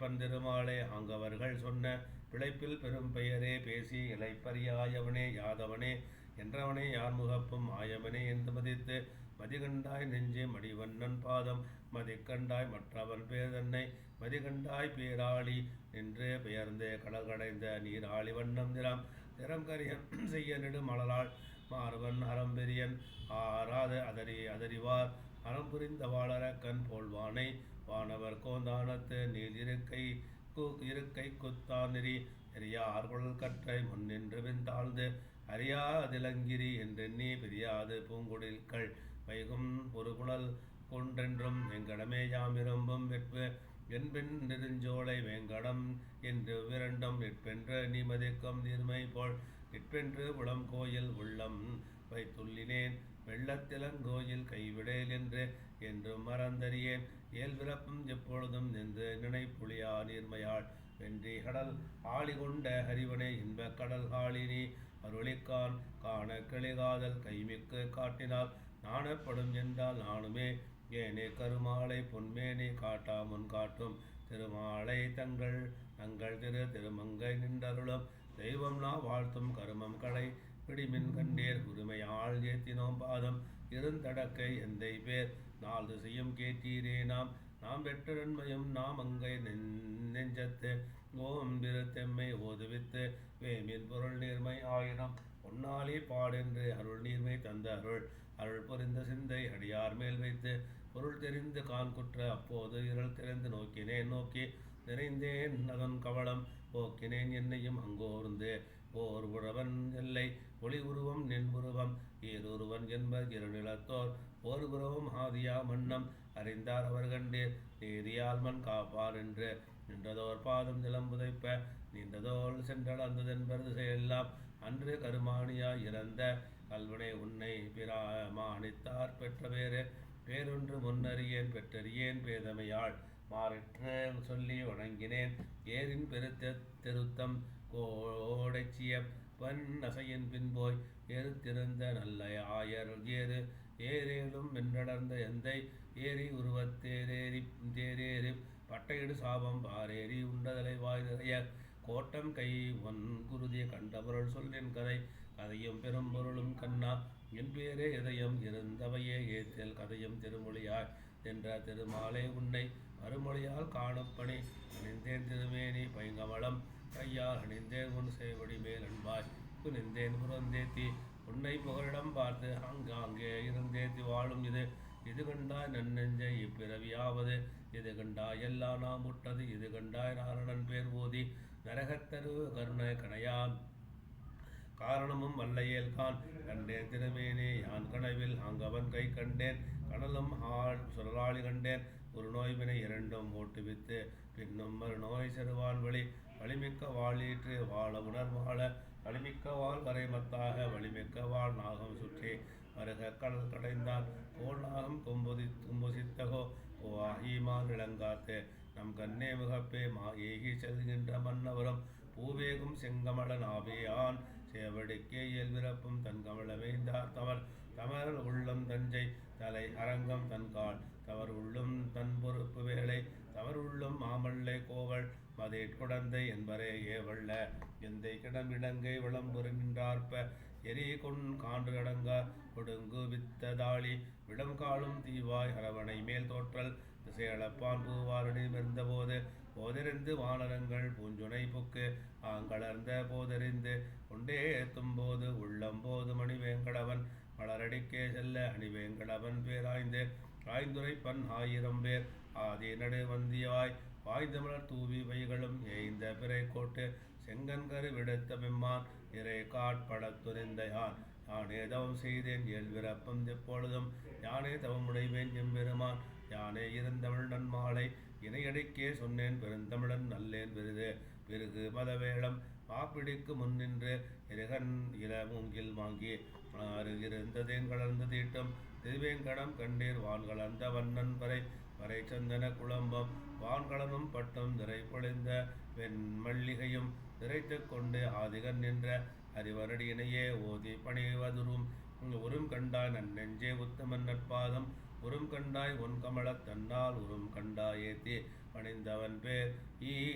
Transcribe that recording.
இளைப்பன் திருமாலே அங்கவர்கள் சொன்ன பிழைப்பில் பெரும் பெயரே பேசி இளைப்பறியாயவனே யாதவனே என்றவனே யார் முகப்பும் ஆயவனே என்று மதித்து மதிகண்டாய் நெஞ்சே மடிவண்ணன் பாதம் மதிக்கண்டாய் மற்றவன் பேதன்னை மதிகண்டாய் பேராளி நின்று பெயர்ந்தே கடற்கடைந்த நீராளி வண்ணம் நிறம். நிறம் கரியன் செய்ய நெடுமலராள் மார்வன் அறம்பெரியன். ஆறாத அதறி அதறிவார் அறம் புரிந்த வாழற கண் போல்வானை வானவர் கோந்தானத்து நீர் இருக்கை கு இருக்கை குத்தான் நெறி எரியார் குழல் கற்றை முன்னின்று விந்தாழ்ந்து அறியாதிலங்கிரி என்றெண்ணி பிரியாது பூங்குடில்கள் வைகும் ஒரு புனல் கொன்றென்றும் வெங்கடமே யாம் விரும்பும் வெட்பு. என்பெண் நெடுஞ்சோலை வேங்கடம் என்று விரண்டும் நிற்பென்று நிமதிக்கும் நீர்மை போல். நிற்பென்று புலம் கோயில் உள்ளம் வைத்துள்ளினேன் வெள்ளத்திலங்கோயில் கைவிடேல் என்று என்றும் மறந்தறியேன். இயல்பிறப்பும் எப்பொழுதும் நின்று நினைப்புளியா நீர்மையாள். வென்றி கடல் ஆளி கொண்ட இன்ப கடல் காளினி அருளிக்கான் காண கிளிகாதல் கைமிக்கு காட்டினால் நாணப்படும் என்றால் நானுமே. ஏனே கருமாலை பொன்மேனே காட்டா முன் காட்டும். திருமாலை தங்கள் தங்கள் திரு திருமங்கை நின்றருளும். தெய்வம் நா வாழ்த்தும் கருமம் கடை பிடிமின் கண்டேர் உரிமையாள் ஏத்தினோம் பாதம். இருந்தடக்கை எந்தை பேர். நாள் திசையும் கேட்டீரே நாம். நாம் பெற்றன்மையும் நாம் அங்கை நெஞ்சத்து. ஓம் திருத்தெம்மை ஓதுவித்து. வேமின் பொருள் நீர்மை ஆயினம். பொன்னாலே பாடென்று அருள் நீர்மை தந்த அருள். அருள் புரிந்த சிந்தை அடியார் மேல் வைத்து. பொருள் தெரிந்து கான் குற்ற அப்போது இருள் திறந்து நோக்கினேன் நோக்கி. நிறைந்தேன் அதன் கவளம். போக்கினேன் என்னையும் அங்கோர்ந்து. ஓர் உழவன் எல்லை ஒளி உருவம் நின் உருவம். ஏதொருவன் என்பர் இருநிலத்தோர் ஓர் உருவம் ஆதியா மன்னம் அறிந்தார் அவர் கண்டீர் நீதியால் மண் காப்பார் என்று. நின்றதோர் பாதம் நிலம் புதைப்ப நின்றதோல் சென்றளந்ததென்பர் திசையெல்லாம். அன்று கருமானியாய் இறந்த கல்வனை உன்னை பிராமானித்தார் பெற்ற பேரு பேரொன்று முன்னறியேன் பெற்றறியேன் பேதமையாள் மாறிற்று சொல்லி வணங்கினேன் ஏரின் பெருத்த திருத்தம் கோடைச்சியம் பன் நசையின் பின்போய் எருத்திருந்த நல்ல ஆயர் ஏறு ஏரேலும் வென்றடர்ந்த எந்தை ஏரி உருவத்தேரேறி தேரேறி பட்டையிடு சாபம் பாரேறி உண்டதலை வாய் நிறைய. கோட்டம் கை ஒன் குருதிய கண்டபொருள் சொல்லின் கதை. கதையும் பெரும் பொருளும் கண்ணா. என் பேரே இதயம் இருந்தவையே ஏத்தல் கதையும் திருமொழியாய் என்ற திருமாலை உன்னை மறுமொழியால் காணப்பணி அணிந்தேன் திருமேனி பைங்கமலம். கையால் அணிந்தேன் உன் செய்வடி மேல் அன்பாய். குனிந்தேன் புறந்தேத்தி உன்னை புகழிடம் பார்த்து அங்காங்கே இருந்தேத்தி வாழும் இது. இது கண்டாய் நன்னெஞ்சை இப்பிறவியாவது. இது கண்டாய் எல்லா நாம் முட்டது இது கண்டாய் நாரணன் பேர் ஓதி நரகத்தரு கருணை கணையான். காரணமும் வல்லையேல் கான். கண்டேன் திருமேனே யான் கனவில் அங்கவன் கை கண்டேன். கடலும் ஆள் சுழலாளி கண்டேன். ஒரு நோய்வினை இரண்டும் ஓட்டுவித்து பின்னும் மறுநோய் செருவான் வழி. வலிமிக்க வாழீற்று வாழ உணர் வாழ வலிமிக்க வாழ் கரைமத்தாக வலிமிக்க வாழ் நாகம் சுற்றி வருக கடல் கடைந்தான் கோல் நாகம் கொம்புதி கும்புசித்தகோ ஓ ஆகிமான் இளங்காத்து. நம் கண்ணே முகப்பே மா ஏகி செல்கின்ற மன்னவரும் பூவேகும் செங்கமல ஆபேயான் சேவடிக்கே இயல்பிறப்பும் தன் கமலவேந்தார் தவர் தமர். உள்ளம் தஞ்சை தலை அரங்கம் தன்கால் தவர் உள்ளும் தன் பொறுப்பு வேலை தவர் உள்ளும் மாமல்லை கோவல். மதை குடந்தை என்பரே ஏவள்ள எந்தை கிடம் இலங்கை விளம்புறு நின்றார்ப்ப. எரி கொன் காண்டு கடங்கா கொடுங்கு வித்ததாளி விடம் காலும் தீவாய் அரவணை மேல் தோற்றல். திசையளப்பான் பூவாரணி மெர்ந்தபோது போதெறிந்து வானரங்கள் பூஞ்சுனை புக்கு. ஆங்கலர்ந்த போதெறிந்து கொண்டே ஏத்தும்போது உள்ளம் போது மணிவேங்கடவன். மலரடிக்கே செல்ல அணிவேங்கடவன் பேராய்ந்து. ஆய்ந்துரைப்பன் ஆயிரம் பேர். ஆதி நடு வந்தியாய். வாய்ந்தமலர் தூவி வைகளும் ஏய்ந்த பிறை கோட்டு செங்கன்கரு விடுத்த பெம்மான் இறை காட்பட துணிந்த யான் யானே தவம் செய்தேன் இயல்பிறப்பும் எப்பொழுதும் யானே தவம் உடைவேன் எம்பெருமான். யானே இருந்தமிழ் நன்மாலை இணையடிக்கே சொன்னேன் பெருந்தமிழன் நல்லேன் விருது. பிறகு மதவேளம் மாப்பிடிக்கு முன்னின்று இருகன் இள மூங்கில் வாங்கி ஆறு இருந்ததேன் கலர்ந்து தீட்டம் திருவேங்கடம் கண்டீர் வான் கலர்ந்த வண்ணன் வரை. வரை சந்தன குழம்பம் வான்கலனும் பட்டம் நிறை பொழிந்த வெண்மல்லிகையும் நிறைத்து கொண்டு ஆதிகன் நின்ற அறிவரடியினையே ஓதி பணிவதுரும். உரும் கண்டாய் நன் நெஞ்சே உத்தமன் நற்பாதம் உரும் கண்டாய் உன் கமலத் தன்னால் உரும் கண்டாயேத்தி பணிந்தவன் பேர் ஈ